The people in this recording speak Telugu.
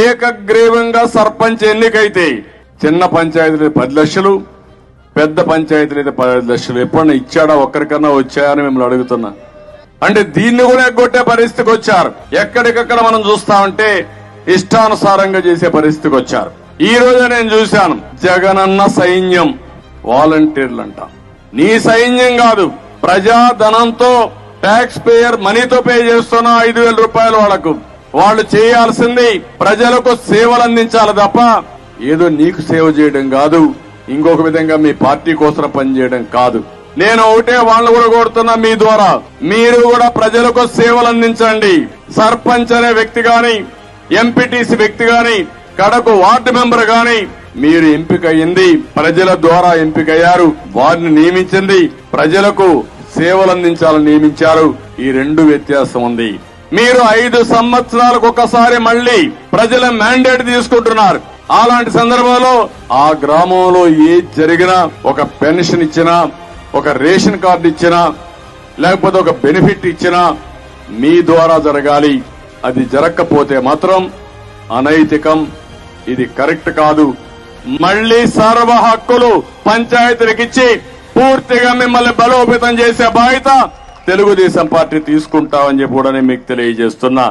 ఏకగ్రీవంగా సర్పంచ్ ఎన్నికైతే చిన్న పంచాయతీలు పది లక్షలు పెద్ద పంచాయతీలు అయితే లక్షలు. ఎప్పుడన్నా ఇచ్చాడా? ఒక్కరికన్నా వచ్చాయని మిమ్మల్ని అడుగుతున్నా. అంటే దీన్ని కూడా ఎగ్గొట్టే పరిస్థితికి వచ్చారు. ఎక్కడికక్కడ మనం చూస్తా ఉంటే ఇష్టానుసారంగా చేసే పరిస్థితికి వచ్చారు. ఈ రోజు నేను చూశాను. జగనన్న సైన్యం వాలంటీర్లు అంట నీ సైన్యం కాదు. ప్రజా ధనంతో ట్యాక్స్ పేయర్ మనీతో పే చేస్తున్న ఐదు వేల రూపాయలు వాళ్ళకు వాళ్ళు చేయాల్సింది ప్రజలకు సేవలు అందించాలి తప్ప ఏదో నీకు సేవ చేయడం కాదు. ఇంకొక విధంగా మీ పార్టీ కోసం పనిచేయడం కాదు. నేను ఒకటే వాళ్ళు కూడా కోరుతున్నా మీ ద్వారా. మీరు కూడా ప్రజలకు సేవలు అందించండి. సర్పంచ్ అనే వ్యక్తి గాని ఎంపీటీసీ వ్యక్తి గాని కడకు వార్డు మెంబర్ గాని మీరు ఎంపికయింది ప్రజల ద్వారా ఎంపికయ్యారు. వారిని నియమించింది ప్రజలకు సేవలు అందించాలని నియమించారు. ఈ రెండు వ్యత్యాసం ఉంది. మీరు ఐదు సంవత్సరాలకు ఒకసారి మళ్ళీ ప్రజల మ్యాండేట్ తీసుకుంటున్నారు. అలాంటి సందర్భంలో ఆ గ్రామంలో ఏ జరిగినా ఒక పెన్షన్ ఇచ్చినా ఒక రేషన్ కార్డు ఇచ్చినా లేకపోతే ఒక బెనిఫిట్ ఇచ్చినా మీ ద్వారా జరగాలి. అది జరగకపోతే మాత్రం అనైతికం. ఇది కరెక్ట్ కాదు. మళ్ళీ సర్వ హక్కులు పంచాయతీలకు ఇచ్చి పూర్తిగా మిమ్మల్ని బలోపేతం చేసే బాధ్యత తెలుగుదేశం పార్టీ తీసుకుంటామని చెప్పి కూడా నేను మీకు తెలియజేస్తున్నా.